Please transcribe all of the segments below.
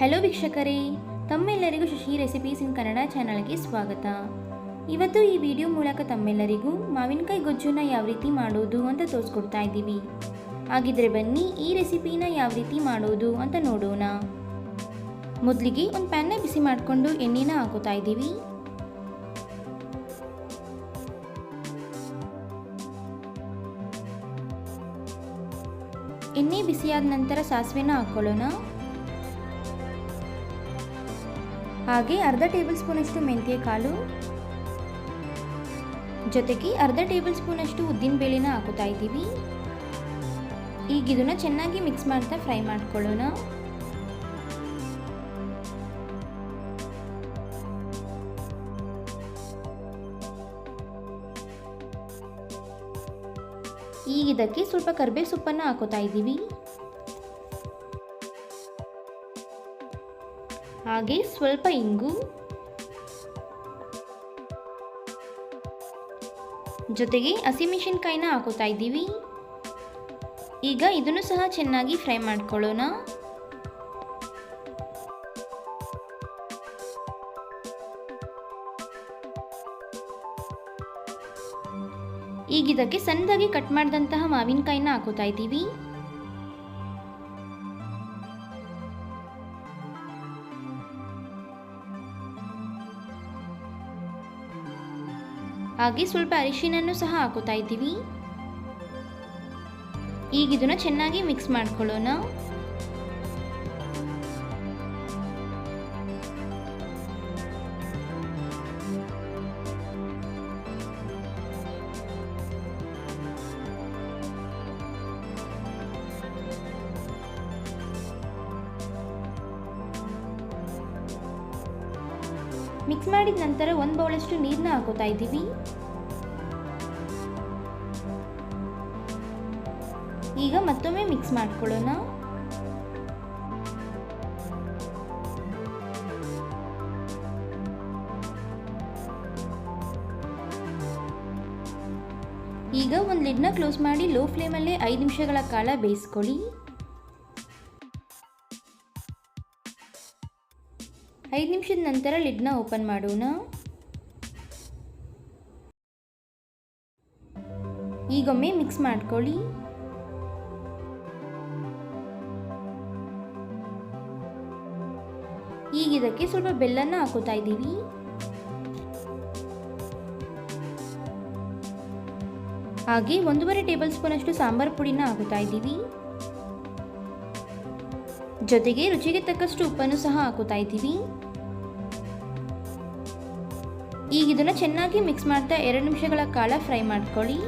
Hello ವೀಕ್ಷಕರೇ, ತಮ್ಮೆಲ್ಲರಿಗೂ Shashi recipes ಇನ್ ಕನ್ನಡ ಚಾನಲ್ಗೆ ಸ್ವಾಗತ. ಇವತ್ತು ಈ ವಿಡಿಯೋ ಮೂಲಕ ತಮ್ಮೆಲ್ಲರಿಗೂ ಮಾವಿನಕಾಯಿ ಗೊಜ್ಜುನ ಯಾವ ರೀತಿ ಮಾಡೋದು ಅಂತ ತೋರಿಸ್ಕೊಡ್ತಾ ಇದ್ದೀವಿ. ಹಾಗಿದ್ರೆ ಬನ್ನಿ ಈ ರೆಸಿಪಿನ ಯಾವ ರೀತಿ ಮಾಡೋದು ಅಂತ ನೋಡೋಣ. ಮೊದಲಿಗೆ ಒಂದು ಪ್ಯಾನ್ನ ಬಿಸಿ ಮಾಡಿಕೊಂಡು ಎಣ್ಣೆನ ಹಾಕೋತಾ ಇದ್ದೀವಿ. ಎಣ್ಣೆ ಬಿಸಿಯಾದ ನಂತರ ಸಾಸಿವೆನ ಹಾಕ್ಕೊಳ್ಳೋಣ ಹಾಗೆ ಅರ್ಧ ಟೇಬಲ್ ಸ್ಪೂನಷ್ಟು ಮೆಂತ್ಯ ಕಾಳು. ಜೊತೆಗೆ ಅರ್ಧ ಟೇಬಲ್ ಸ್ಪೂನಷ್ಟು ಉದ್ದಿನ ಬೇಳೆನ ಹಾಕೋತಾ ಇದ್ದೀವಿ. ಈಗ ಇದನ್ನು ಚೆನ್ನಾಗಿ ಮಿಕ್ಸ್ ಮಾಡ್ತಾ ಫ್ರೈ ಮಾಡ್ಕೊಳ್ಳೋಣ. ಈಗ ಇದಕ್ಕೆ ಸ್ವಲ್ಪ ಕರ್ಬೇವು ಸೊಪ್ಪನ್ನು ಹಾಕೋತಾ ಇದ್ದೀವಿ. ಹಾಗೆ ಸ್ವಲ್ಪ ಇಂಗು. ಜೊತೆಗೆ ಹಸಿಮೆಣಸಿನ್ಕಾಯಿನ ಹಾಕೋತಾ ಇದ್ದೀವಿ. ಈಗ ಇದನ್ನು ಸಹ ಚೆನ್ನಾಗಿ ಫ್ರೈ ಮಾಡ್ಕೊಳ್ಳೋಣ. ಈಗ ಇದಕ್ಕೆ ಸಣ್ಣದಾಗಿ ಕಟ್ ಮಾಡಿದಂತಹ ಮಾವಿನಕಾಯಿನ ಹಾಕೋತಾ ಇದ್ದೀವಿ. ಹಾಗೆ ಸ್ವಲ್ಪ ಅರಿಶಿನನ್ನು ಸಹ ಹಾಕೋತಾ ಇದ್ದೀವಿ. ಈಗ ಇದನ್ನ ಚೆನ್ನಾಗಿ ಮಿಕ್ಸ್ ಮಾಡ್ಕೊಳ್ಳೋಣ. ಮಿಕ್ಸ್ ಮಾಡಿದ ನಂತರ ಒಂದು ಬೌಳಷ್ಟು ನೀರನ್ನ ಹಾಕೋತಾ ಇದ್ದೀವಿ. ಈಗ ಮತ್ತೊಮ್ಮೆ ಮಿಕ್ಸ್ ಮಾಡ್ಕೊಳ್ಳೋಣ. ಈಗ ಒಂದು ಲಿಡ್ನ ಕ್ಲೋಸ್ ಮಾಡಿ ಲೋ ಫ್ಲೇಮಲ್ಲೇ ಐದು ನಿಮಿಷಗಳ ಕಾಲ ಬೇಯಿಸ್ಕೊಳ್ಳಿ. ಐದು ನಿಮಿಷದ ನಂತರ ಲಿಡ್ನ ಓಪನ್ ಮಾಡೋಣ. ಈಗೊಮ್ಮೆ ಮಿಕ್ಸ್ ಮಾಡ್ಕೊಳ್ಳಿ. ಈಗ ಇದಕ್ಕೆ ಸ್ವಲ್ಪ ಬೆಲ್ಲನ ಹಾಕೋತಾ ಇದ್ದೀವಿ. ಹಾಗೆ ಒಂದೂವರೆ ಟೇಬಲ್ ಸ್ಪೂನ್ ಅಷ್ಟು ಸಾಂಬಾರ್ ಪುಡಿನ ಹಾಕೋತಾ ಇದ್ದೀವಿ. ಜೊತೆಗೆ ರುಚಿಗೆ ತಕ್ಕಷ್ಟು ಉಪ್ಪನ್ನು ಸಹ ಹಾಕುತ್ತಾ ಇದ್ದೀವಿ. ಈಗ ಇದನ್ನು ಚೆನ್ನಾಗಿ ಮಿಕ್ಸ್ ಮಾಡ್ತಾ ಎರಡು ನಿಮಿಷಗಳ ಕಾಲ ಫ್ರೈ ಮಾಡ್ಕೊಳ್ಳಿ.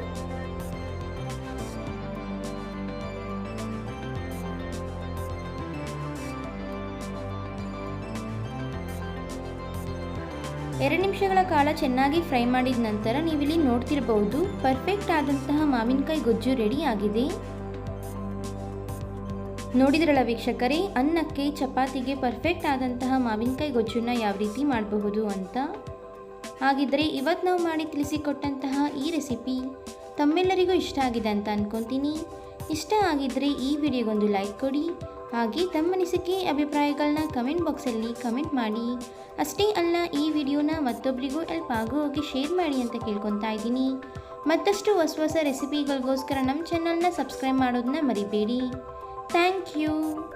ಎರಡು ನಿಮಿಷಗಳ ಕಾಲ ಚೆನ್ನಾಗಿ ಫ್ರೈ ಮಾಡಿದ ನಂತರ ನೀವಿಲ್ಲಿ ನೋಡ್ತಿರಬಹುದು ಪರ್ಫೆಕ್ಟ್ ಆದಂತಹ ಮಾವಿನಕಾಯಿ ಗೊಜ್ಜು ರೆಡಿ ಆಗಿದೆ. ನೋಡಿದ್ರಲ್ಲ ವೀಕ್ಷಕರೇ, ಅನ್ನಕ್ಕೆ ಚಪಾತಿಗೆ ಪರ್ಫೆಕ್ಟ್ ಆದಂತಹ ಮಾವಿನಕಾಯಿ ಗೊಜ್ಜನ್ನ ಯಾವ ರೀತಿ ಮಾಡಬಹುದು ಅಂತ? ಹಾಗಿದ್ರೆ ಇವತ್ತು ನಾವು ಮಾಡಿ ತಿಳಿಸಿಕೊಟ್ಟಂತಹ ಈ ರೆಸಿಪಿ ತಮ್ಮೆಲ್ಲರಿಗೂ ಇಷ್ಟ ಆಗಿದೆ ಅಂತ ಅನ್ಕೊತೀನಿ. ಇಷ್ಟ ಆಗಿದ್ದರೆ ಈ ವಿಡಿಯೋಗೊಂದು ಲೈಕ್ ಕೊಡಿ, ಹಾಗೆ ತಮ್ಮ ಅನಿಸಿಕೆ ಅಭಿಪ್ರಾಯಗಳನ್ನ ಕಮೆಂಟ್ ಬಾಕ್ಸಲ್ಲಿ ಕಮೆಂಟ್ ಮಾಡಿ. ಅಷ್ಟೇ ಅಲ್ಲ, ಈ ವಿಡಿಯೋನ ಮತ್ತೊಬ್ಬರಿಗೂ ಹೆಲ್ಪ್ ಆಗೋ ಹೋಗಿ ಶೇರ್ ಮಾಡಿ ಅಂತ ಕೇಳ್ಕೊತಾ ಇದ್ದೀನಿ. ಮತ್ತಷ್ಟು ಹೊಸ ಹೊಸ ರೆಸಿಪಿಗಳಿಗೋಸ್ಕರ ನಮ್ಮ ಚಾನಲ್ನ ಸಬ್ಸ್ಕ್ರೈಬ್ ಮಾಡೋದನ್ನ ಮರಿಬೇಡಿ. Thank you.